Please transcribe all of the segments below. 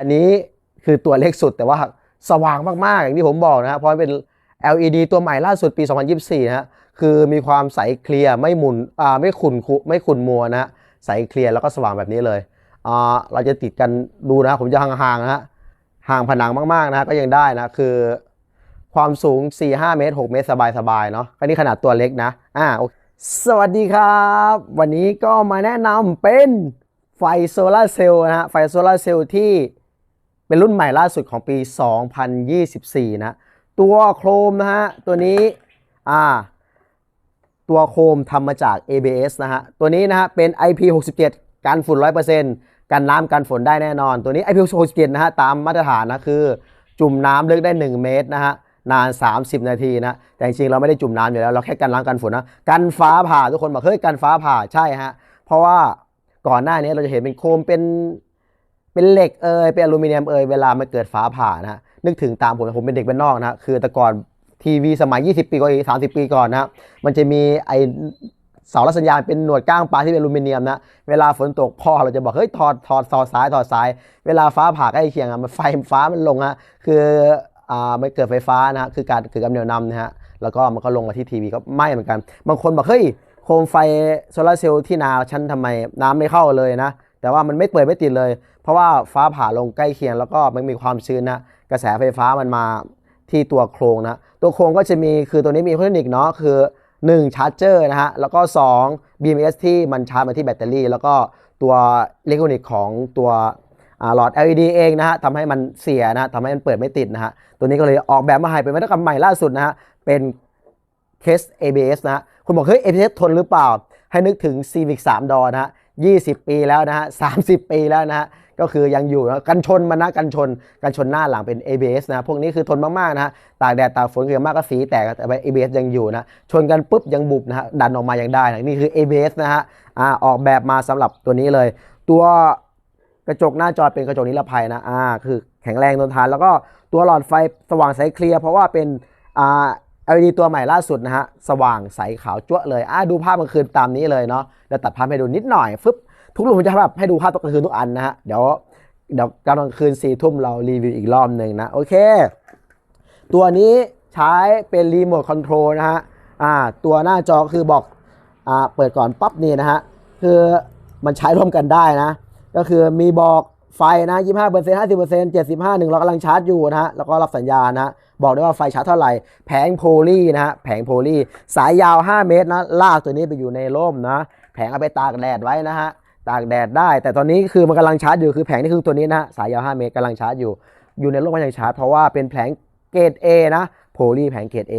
อันนี้คือตัวเล็กสุดแต่ว่าสว่างมากๆ อย่างที่ผมบอกนะครับเพราะเป็น LED ตัวใหม่ล่าสุดปี 2024 นะฮะคือมีความใสเคลียร์ไม่หมุนอ่าไม่ขุ่นคุไม่ขุ่นมัวนะฮะใสเคลียร์แล้วก็สว่างแบบนี้เลยอ่าเราจะติดกันดูนะผมจะห่างๆนะฮะห่างผนังมากๆนะฮะก็ยังได้นะคือ ความสูง 4-5 เมตร 6 เมตร สบายๆเนาะอันนี้ขนาดตัวเล็กนะอ่าโอเคสวัสดีครับ วันนี้ก็มาแนะนำเป็นไฟโซลาร์เซลล์นะฮะไฟโซลาร์เซลล์ที่ เป็นรุ่นใหม่ล่าสุดของปี 2024 นะ ตัวโครมนะฮะ ตัวนี้ อ่า ตัวโครมทำมาจาก ABS นะฮะ ตัวนี้นะฮะ เป็น IP67 กันฝุ่น 100%กันน้ำกันฝนได้แน่นอน ตัวนี้ IP67 นะฮะ ตามมาตรฐานนะคือ จุ่มน้ำลึกได้ 1 เมตรนะฮะนาน 30 นาทีนะ แต่จริงๆ เราไม่ได้จุ่มน้ำอยู่แล้ว เราแค่กันน้ำกันฝนนะ กันฟ้าผ่าทุกคนบอกเฮ้ยกันฟ้าผ่าใช่ฮะ เพราะว่าก่อนหน้านี้เราจะเห็นเป็นโคมเป็น เป็นเหล็กเอ่ยเป็นอลูมิเนียมเอ่ยเวลามันเกิดฟ้าผ่านะนึกถึงตามผมผมเป็นเด็กเป็นนอกนะคือแต่ก่อนทีวีสมัย 20 ปีก่อน30ปีก่อนนะมันจะมีไอเสารับสัญญาณเป็นหนวดก้างปลาที่เป็นอลูมิเนียมนะ เวลาฝนตกพ่อเราจะบอก เฮ้ย ถอดถอดถอดสายถอดสาย เวลาฟ้าผ่าใกล้เคียงอะมันไฟฟ้ามันลงฮะคืออ่าไม่เกิดไฟฟ้านะฮะคือการคือการเนียวนำนะฮะแล้วก็มันก็ลงมาที่ทีวีก็ไหม้เหมือนกัน บางคนบอก เฮ้ย โคมไฟโซลาร์เซลล์ที่นาฉันทำไมน้ำไม่เข้าเลยนะ แต่ว่ามันไม่เปิดไม่ติดเลย เพราะว่าฟ้าผ่าลงใกล้เคียงแล้วก็มันมีความชื้นนะกระแสไฟฟ้ามันมาที่ตัวโครงนะตัวโครงก็จะมีคือตัวนี้มีเทคนิคเนาะคือ1ชาร์จเจอร์นะฮะแล้วก็ 2 BMS ที่มันชาร์จมาที่แบตเตอรี่ แล้วก็ตัวอิเล็กทรอนิกส์ของตัวหลอด LED เองนะฮะทำให้มันเสียนะทำให้มันเปิดไม่ติดนะฮะตัวนี้ก็เลยออกแบบมาให้เป็นนวัตกรรมใหม่ล่าสุดนะฮะเป็นเคส ABS นะฮะคุณบอกเฮ้ย ABS ทนหรือเปล่า ให้นึกถึง Civic 3 ดอนะฮะ 20 ปีแล้วนะฮะ30 ปีแล้วนะฮะก็คือยังอยู่นะกันชนมันนะกันชนกันชนหน้าหลังเป็น ABS นะพวกนี้คือทนมากๆนะฮะตากแดดตากฝนคือมากก็สีแตกแต่ว่า ABS ยังอยู่นะชนกันปุ๊บยังบุบนะฮะดันออกมายังได้นะนี่คือ ABS นะฮะอ่าออกแบบมาสำหรับตัวนี้เลย ตัวกระจกหน้าจอเป็นกระจกนิรภัยนะอ่าคือแข็งแรงทนทาน แล้วก็ตัวหลอดไฟสว่างใสเคลียร์เพราะว่าเป็นอ่า LED ตัวใหม่ล่าสุดนะฮะ สว่างใสขาวจั๊วเลย อ่าดูภาพกลางคืนตามนี้เลยเนาะเดี๋ยวตัดภาพให้ดูนิดหน่อยฟึบทุกรุ่นผมจะแบบให้ดูภาพตอนกลางคืนทุกอันนะฮะ เดี๋ยวเดี๋ยวกลางคืนสี่ทุ่มเรารีวิวอีกรอบหนึ่งนะ โอเค ตัวนี้ใช้เป็นรีโมทคอนโทรลนะฮะ อ่า ตัวหน้าจอคือบอก อ่า เปิดก่อนปั๊บนี่นะฮะ คือมันใช้ร่วมกันได้นะ ก็คือมีบอกไฟนะ 25% 50% 75หนึ่งเรากำลังชาร์จอยู่นะฮะ แล้วก็รับสัญญาณนะ บอกได้ว่าไฟชาร์จเท่าไหร่ แผงโพลีนะฮะ แผงโพลีสายยาว 5 เมตรนะ ลากตัวนี้ไปอยู่ในร่มนะ แผงเอาไปตากแดดไว้นะฮะ ตากแดดได้ แต่ตอนนี้คือมันกำลังชาร์จอยู่ คือแผงนี่คือตัวนี้นะฮะ สายยาว 5 เมตรกำลังชาร์จอยู่ อยู่ในร่มก็ยังชาร์จ เพราะว่าเป็นแผงเกรด A นะ โพลีแผงเกรด A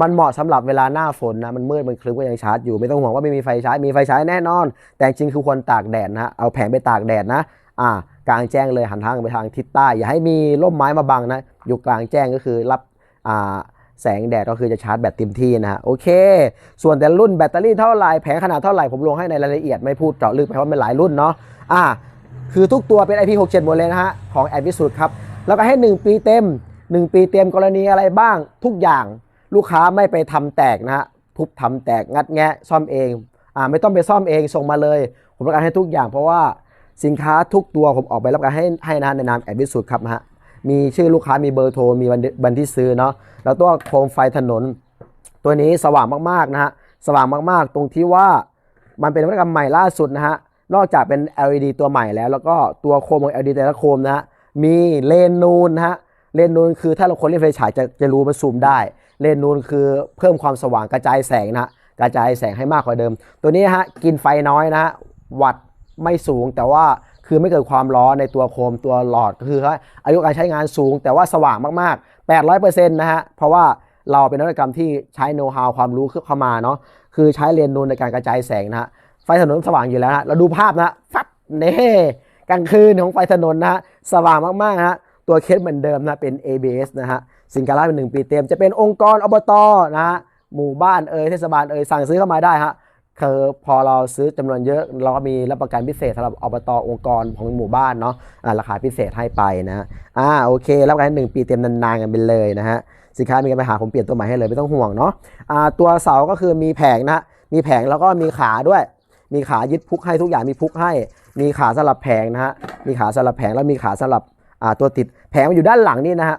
มันเหมาะสำหรับเวลาหน้าฝนนะ มันมืดมันคลึ้มก็ยังชาร์จอยู่ ไม่ต้องห่วงว่าไม่มีไฟใช้ มีไฟใช้แน่นอน แต่จริงคือควรตากแดดนะ เอาแผงไปตากแดดนะ อ่ากลางแจ้งเลยหันทางไปทางทิศใต้ อย่าให้มีร่มไม้มาบังนะ อยู่กลางแจ้งก็คือรับอ่าแสงแดดก็คือจะชาร์จแบตเต็มที่นะฮะโอเค ส่วนแต่ละรุ่นแบตเตอรี่เท่าไหร่แผงขนาดเท่าไหร่ผมลงให้ในรายละเอียดไม่พูดเจาะลึกไปเพราะมันหลายรุ่นเนาะอ่าคือทุกตัวเป็น IP67 หมดเลยนะฮะของแอดวิสุทธ์ครับแล้วก็ให้ 1 ปีเต็ม 1 ปีเต็มกรณีอะไรบ้างทุกอย่างลูกค้าไม่ไปทำแตกนะฮะทุบทำแตกงัดแงะซ่อมเองอ่าไม่ต้องไปซ่อมเองส่งมาเลย ผมประกันให้ทุกอย่างเพราะว่า สินค้าทุกตัวผมออกไปรับกันให้ให้นะในนามแอดวิสุทธ์ครับนะฮะมีชื่อลูกค้ามีเบอร์โทรมีวันที่ซื้อเนาะแล้วตัวโคมไฟถนน ตัวนี้สว่างมากๆนะฮะสว่างมากๆ ตรงที่ว่ามันเป็นนวัตกรรมใหม่ล่าสุดนะฮะนอกจากเป็น LED ตัวใหม่แล้ว แล้วก็ตัวโคมของ LED แต่ละโคมนะฮะมีเลนนูนนะฮะเลนนูนคือถ้าเราคนเล่นไฟฉายจะจะรู้มันซูมได้ เลนนูนคือเพิ่มความสว่างกระจายแสงนะฮะกระจายแสงให้มากกว่าเดิม ตัวนี้ฮะกินไฟน้อยนะฮะวัตต์ ไม่สูงแต่ว่าคือไม่เกิดความร้อนในตัวโคมตัวหลอดก็คือว่าอายุการใช้งานสูง แต่ว่าสว่างมากๆ 800%นะฮะเพราะว่าเราเป็นนวัตกรรมที่ใช้โน้ตฮาวความรู้เข้ามาเนาะคือใช้เลนนูนในการกระจายแสงนะฮะไฟถนนสว่างอยู่แล้วนะเราดูภาพนะฟับเน่กลางคืนของไฟถนนนะฮะสว่างมากๆนะฮะตัวเคสเหมือนเดิมนะเป็น ABS นะฮะสินค้าเป็นหนึ่งปีเต็มจะเป็นองค์กรอบตนะฮะหมู่บ้านเอ่ยเทศบาลเอ่ยสั่งซื้อเข้ามาได้ฮะ คือพอเราซื้อจำนวนเยอะ เราก็มีรับประกันพิเศษสำหรับอบตองค์กรของหมู่บ้านเนาะอ่าราคาพิเศษให้ไปนะอ่าโอเค รับประกันหนึ่งปีเต็มนานๆกันไปเลยนะฮะสินค้ามีปัญหาผมเปลี่ยนตัวใหม่ให้เลยไม่ต้องห่วงเนาะอ่าตัวเสาก็คือมีแผงนะฮะมีแผงแล้วก็มีขาด้วย มีขายึดพุกให้ทุกอย่างมีพุกให้ มีขาสลับแผงนะฮะมีขาสลับแผงแล้วมีขาสลับอ่าตัวติดแผงมันอยู่ด้านหลังนี่นะฮะ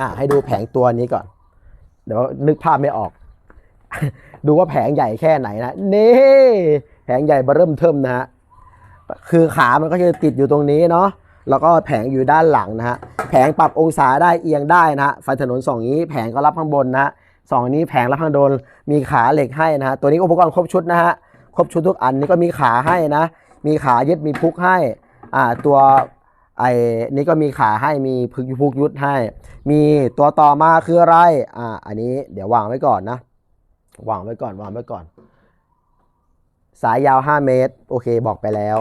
อ่าให้ดูแผงตัวนี้ก่อนเดี๋ยวนึกภาพไม่ออก ดูว่าแผงใหญ่แค่ไหนนะนี่แผงใหญ่เบเริ่มเทิมนะฮะคือขามันก็จะติดอยู่ตรงนี้เนาะแล้วก็แผงอยู่ด้านหลังนะฮะแผงปรับองศาได้เอียงได้นะฮะไฟถนนสองนี้แผงก็รับข้างบนนะฮะสองนี้แผงรับข้างบนมีขาเหล็กให้นะฮะตัวนี้อุปกรณ์ครบชุดนะฮะครบชุดทุกอันนี่ก็มีขาให้นะ มีขายึดมีพุกให้อ่าตัวไอ้นี่ก็มีขาให้มีพุกพุกยุดให้ มีตัวต่อมาคืออะไรอ่าอันนี้เดี๋ยววางไว้ก่อนนะ วางไว้ก่อนวางไว้ก่อน สายยาว 5 เมตร โอเคบอกไปแล้ว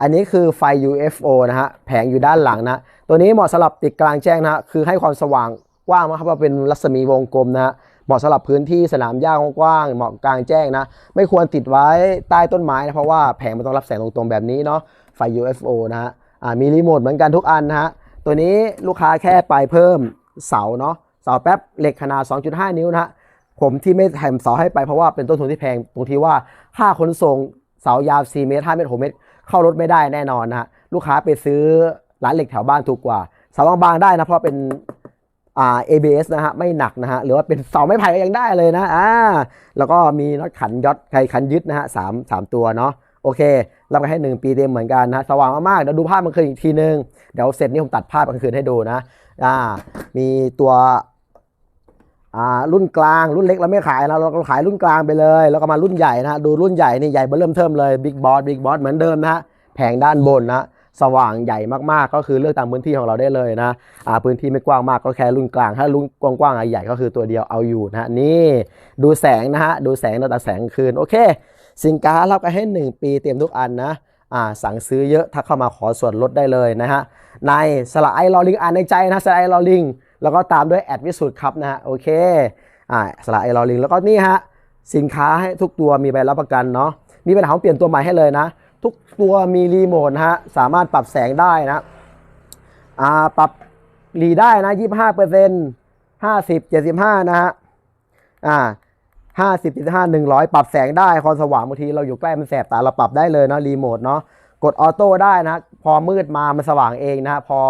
อันนี้คือไฟ UFO นะฮะ แผงอยู่ด้านหลังนะ ตัวนี้เหมาะสำหรับติดกลางแจ้งนะคือให้ความสว่างกว้างมากครับว่าเป็นรัศมีวงกลมนะฮะเหมาะสำหรับพื้นที่สนามหญ้ากว้างเหมาะกลางแจ้งนะ ไม่ควรติดไว้ใต้ต้นไม้นะเพราะว่าแผงมันต้องรับแสงตรงๆแบบนี้เนาะไฟ UFO นะฮะมีรีโมทเหมือนกันทุกอันนะฮะตัวนี้ลูกค้าแค่ไปเพิ่มเสาเนาะเสาแป๊บเหล็กขนาด 2.5 นิ้วนะฮะ ผมที่ไม่แถมเสาให้ไปเพราะว่าเป็นต้นทุนที่แพงตรงที่ว่าค่าขนส่งเสายาว 4 เมตร 5 เมตร 6 เมตร เข้ารถไม่ได้แน่นอนนะฮะลูกค้าไปซื้อร้านเหล็กแถวบ้านถูกกว่า เสาบางๆได้นะเพราะเป็นอ่า ABS นะฮะไม่หนักนะฮะหรือว่าเป็นเสาไม้ไผ่ก็ยังได้เลยนะอ่าแล้วก็มีน็อตขันยอดไขขันยึดนะฮะสามสามตัวเนาะโอเครับกันให้ 1 ปีเต็มเหมือนกันนะสว่างมากๆเดี๋ยวดูภาพมันคืนอีกทีนึง เดี๋ยวเสร็จนี้ผมตัดภาพกลางคืนให้ดูนะอ่ามีตัว รุ่นกลางรุ่นเล็กเราไม่ขายนะเราขายรุ่นกลางไปเลย แล้วก็มารุ่นใหญ่นะดูรุ่นใหญ่นี่ใหญ่เบอร์เริ่มเทิมเลยบิ๊กบอสบิ๊กบอสเหมือนเดิมนะแผงด้านบนนะสว่างใหญ่มากๆ ก็คือเลือกตามพื้นที่ของเราได้เลยนะอ่าพื้นที่ไม่กว้างมากก็แค่รุ่นกลาง ถ้ารุ่นกว้างๆใหญ่ก็คือตัวเดียวเอาอยู่นะนี่ดูแสงนะฮะดูแสงตั้งแต่แสงคืนโอเค สินค้ารับกันให้ 1 ปีเตรียมทุกอันนะอ่าสั่งซื้อเยอะถ้าเข้ามาขอส่วนลดได้เลยนะฮะในสละไอรอลิงอ่านในใจนะสละไอรอลิง แล้วก็ตามด้วยแอดวิสุทธ์ครับนะฮะโอเคอ่าสละไอรอลิงแล้วก็นี่ฮะสินค้าให้ทุกตัวมีใบรับประกันเนาะมีปัญหาเปลี่ยนตัวใหม่ให้เลยนะ ทุกตัวมีรีโมทนะฮะสามารถปรับแสงได้นะอ่าปรับรีได้นะ25เปอร์เซ็นต์50 75นะฮะอ่า50 75 100ปรับแสงได้ความสว่างบางทีเราอยู่ใกล้มันแสบตาเราปรับได้เลยเนาะรีโมทเนาะกดออโต้ได้นะ พอมืดมามันสว่างเองนะพอ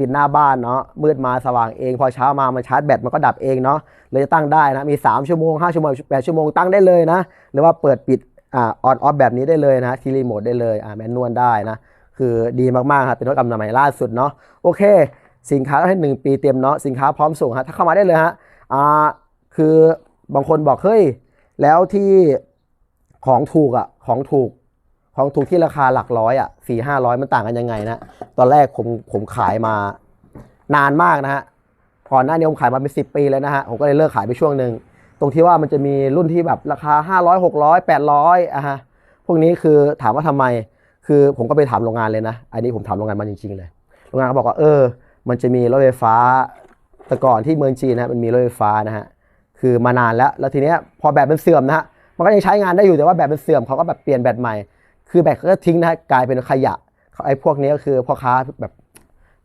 ปิดหน้าบ้านเนาะมืดมาสว่างเอง พอเช้ามามันชาร์จแบตมันก็ดับเองเนาะเลยจะตั้งได้นะมี 3 ชั่วโมง 5 ชั่วโมง 8 ชั่วโมงตั้งได้เลยนะ หรือว่าเปิดปิดอ่าออนออฟแบบนี้ได้เลยนะทีรีโมทได้เลยอ่าแมนนวลได้นะ คือดีมากๆครับเป็นรถกำลังใหม่ล่าสุดเนาะโอเค สินค้าให้1ปีเต็มเนาะสินค้าพร้อมส่งฮะถ้าเข้ามาได้เลยฮะอ่าคือบางคนบอกเฮ้ยแล้วที่ของถูกอะของถูก ของถูกที่ราคาหลักร้อยอะสี่ห้าร้อยมันต่างกันยังไงนะตอนแรกผมผมขายมานานมากนะฮะก่อนหน้านี้ผมขายมาเป็นสิปีเลยนะฮะผมก็เลยเลิกขายไปช่วงหนึ่งตรงที่ว่ามันจะมีรุ่นที่แบบราคา 500 600 800อะฮะพวกนี้คือถามว่าทำไม คือผมก็ไปถามโรงงานเลยนะ อันนี้ผมถามโรงงานมาจริง ๆ เลย โรงงานเขาบอกว่าเออ มันจะมีรถไฟฟ้า แต่ก่อนที่เมืองจีนนะมันมีรถไฟฟ้านะฮะคือมานานแล้วแล้วทีเนี้ยพอแบตมันเสื่อมนะฮะมันก็ยังใช้งานได้อยู่แต่ว่าแบตมันเสื่อมเขาก็แบบเปลี่ยนแบตใหม่ คือแบตก็ทิ้งนะกลายเป็นขยะไอ้พวกนี้ก็คือพ่อค้าแบบ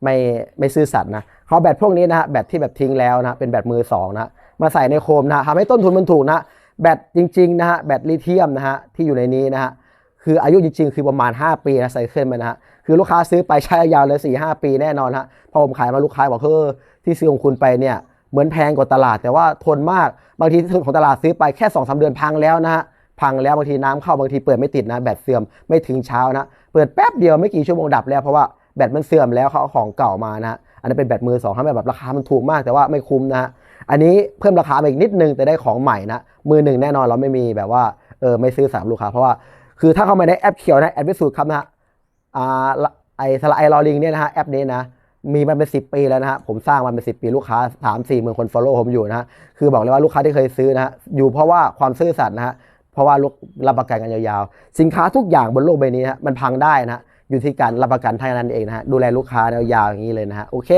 ไม่ไม่ซื่อสัตย์นะเขาแบตพวกนี้นะฮะแบตที่แบบทิ้งแล้วนะเป็นแบตมือสองนะมาใส่ในโคมนะทำให้ต้นทุนมันถูกนะแบตจริงๆนะฮะแบตลิเธียมนะฮะที่อยู่ในนี้นะฮะคืออายุจริง ๆ คือประมาณ 5 ปีนะใส่เครื่องมันนะฮะคือลูกค้าซื้อไปใช้ยาวเลย4ีหปีแน่นอนฮะพอผมขายมาลูกค้าบอกเฮ้อที่ซื้อของคุณไปเนี่ยเหมือนแพงกว่าตลาด แต่ว่าทนมากบางทีที่ของตลาดซื้อไปแค่2อสเดือนพังแล้วนะฮะ พังแล้วบางทีน้ำเข้าบางทีเปิดไม่ติดนะแบตเสื่อมไม่ถึงเช้านะเปิดแป๊บเดียวไม่กี่ชั่วโมงดับแล้วเพราะว่าแบตมันเสื่อมแล้วเขาเอาของเก่ามานะอันนี้เป็นแบตมือสองทำให้แบบราคามันถูกมากแต่ว่าไม่คุ้มนะฮะอันนี้เพิ่มราคาอีกนิดนึงแต่ได้ของใหม่นะมือหนึ่งแน่นอนเราไม่มีแบบว่าเออไม่ซื้อสามลูกค้าเพราะว่าคือถ้าเข้ามาในแอปเขียวนะแอดวิสูตรครับนะฮะอ่าไอสไลด์รอลิงเนี่ยนะฮะแอปนี้นะมีมาเป็น 10 ปีแล้วนะฮะผมสร้างมันเป็น 10 ปีลูกค้า 3 4มสี่หมื่นคน follow ผมอยู่นะฮะคือบอกเลยว่าลูกค้าที่เคยซื้อนะฮะอยู่เพราะว่าความซื่อสัตย์นะฮะ เพราะว่าลูกรับประกันกันยาวๆ สินค้าทุกอย่างบนโลกใบนี้นะฮะมันพังได้นะฮะอยู่ที่การรับประกันเท่านั้นเองนะฮะดูแลลูกค้ายาวๆอย่างนี้เลยนะฮะโอเค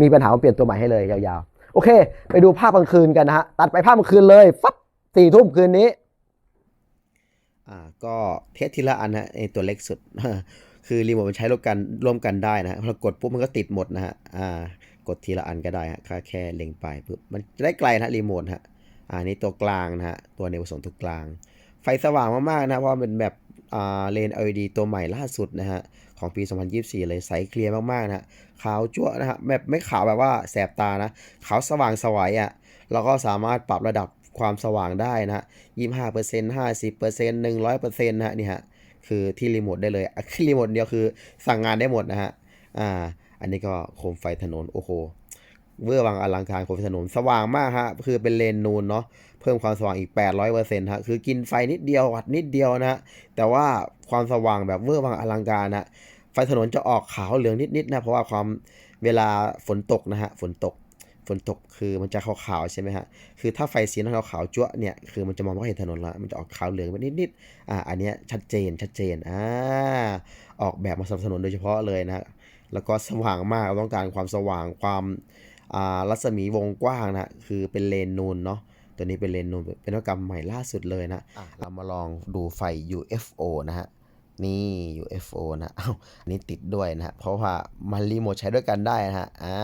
มีปัญหาเปลี่ยนตัวใหม่ให้เลยยาวๆ โอเค ไปดูภาพกลางคืนกันนะฮะตัดไปภาพกลางคืนเลยฟับสี่ทุ่มคืนนี้อ่าก็เทสทีละอันนะไอตัวเล็กสุด คือรีโมทมันใช้ร่วมกันร่วมกันได้นะฮะพอกดปุ๊บมันก็ติดหมดนะฮะอ่ากดทีละอันก็ได้ฮะแค่แค่เล็งไปปุ๊บมันจะได้ไกลนะรีโมทฮะ อ่านี่ตัวกลางนะฮะ ตัวเนวส่งตัวกลาง ไฟสว่างมากๆนะ เพราะเป็นแบบเลน LED ตัวใหม่ล่าสุดนะฮะ ของปี 2024 เลยใสเคลียร์มากๆนะฮะขาวจั่วนะฮะแบบไม่ขาวแบบว่าแสบตานะ ขาวสว่างสวัยอะ่ะแล้วก็สามารถปรับระดับความสว่างได้นะฮะ25% 50% 100%นะฮะนี่ฮะคือที่รีโมทได้เลยอะที่รีโมทเดียวคือสั่งงานได้หมดนะฮะอ่าอันนี้ก็โคมไฟถนนโอ้โห เวอร์วังอลังการโคมไฟถนนสว่างมากฮะ คือเป็นเลนนูนเนาะ เพิ่มความสว่างอีก 800%ฮะ คือกินไฟนิดเดียววัดนิดเดียวนะฮะแต่ว่าความสว่างแบบเวอร์วังอลังการนะ ไฟถนนจะออกขาวเหลืองนิดๆนะ เพราะว่าความเวลาฝนตกนะฮะ ฝนตก ฝนตกคือมันจะขาวๆใช่ไหมฮะ คือถ้าไฟสีนั้นขาวๆจั๊วเนี่ย คือมันจะมองไม่เห็นถนนละ มันจะออกขาวเหลืองไปนิดๆ อ่า อันเนี้ยชัดเจน ชัดเจน อ่า ออกแบบมาสนับสนุนโดยเฉพาะเลยนะฮะแล้วก็สว่างมากเราต้องการความสว่างความ รัศมีวงกว้างนะคือเป็นเลนนูนเนาะตัวนี้เป็นเลนนูนเป็นนวัตกรรมใหม่ล่าสุดเลยนะอะเรามาลองดูไฟ UFO นะฮะนี่ UFO นะอ้าวอันนี้ติดด้วยนะฮะเพราะว่ามันรีโมทใช้ด้วยกันได้นะฮะอ่า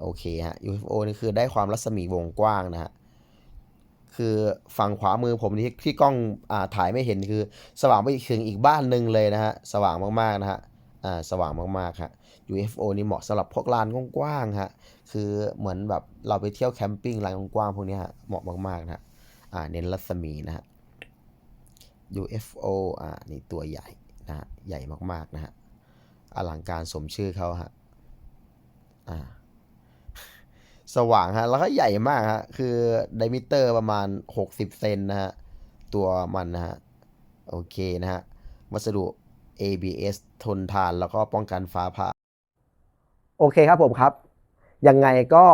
โอเคฮะ UFO นี่คือได้ความรัศมีวงกว้างนะฮะคือฝั่งขวามือผมที่ที่กล้องอ่าถ่ายไม่เห็นคือ สว่างไปถึงอีกบ้านหนึ่งเลยนะฮะสว่างมากๆนะฮะอ่าสว่างมากๆฮะ UFO นี่เหมาะสำหรับพวกลานกว้างๆฮะ คือเหมือนแบบเราไปเที่ยวแคมปิ้งลานกว้างๆพวกนี้ฮะ เหมาะมากๆนะฮะอ่า เน้นรัศมีนะฮะ UFO อ่า นี่ตัวใหญ่นะฮะ ใหญ่มากๆนะฮะ อลังการสมชื่อเขาฮะ อ่า สว่างฮะ แล้วก็ใหญ่มากฮะ คือไดมิเตอร์ประมาณ 60 เซนนะฮะ ตัวมันนะฮะ โอเคนะฮะ วัสดุ ABS ทนทานแล้วก็ป้องกันฟ้าผ่า โอเคครับผมครับ ยังไงก็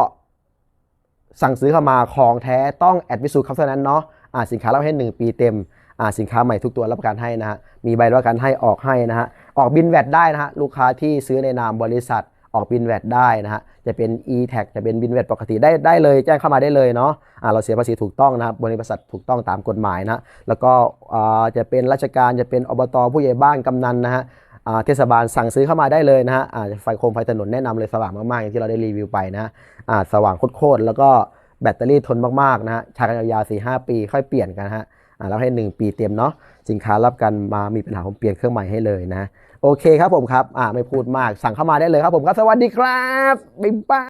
สั่งซื้อเข้ามาของแท้ต้องแอดวิสูครับเท่านั้นเนาะอ่าสินค้ารับให้ 1 ปีเต็มอ่าสินค้าใหม่ทุกตัวรับประกันให้นะฮะมีใบรับประกันให้ออกให้นะฮะออกบินแวดได้นะฮะลูกค้าที่ซื้อในนามบริษัทออกบินแวดได้นะฮะจะเป็น e-tag จะเป็นบินแวดปกติได้ได้เลย แจ้งเข้ามาได้เลยเนาะอ่าเราเสียภาษีถูกต้องนะครับบริษัทถูกต้องตามกฎหมายนะแล้วก็อ่าจะเป็นราชการจะเป็นอบตผู้ใหญ่บ้านกำนันนะฮะ เทศบาลสั่งซื้อเข้ามาได้เลยนะฮะไฟโคมไฟถนนแนะนำเลยสว่างมากๆอย่างที่เราได้รีวิวไปนะอ่าสว่างโคตรๆแล้วก็แบตเตอรี่ทนมากๆนะฮะใช้กันยาวๆสี่ห้าปี ค่อยเปลี่ยนกันฮะแล้วให้ 1 ปีเต็มเนาะสินค้ารับกันมามีปัญหาผมเปลี่ยนเครื่องใหม่ให้เลยนะ โอเคครับผมครับไม่พูดมากสั่งเข้ามาได้เลยครับผมครับ สวัสดีครับบ๊ายบาย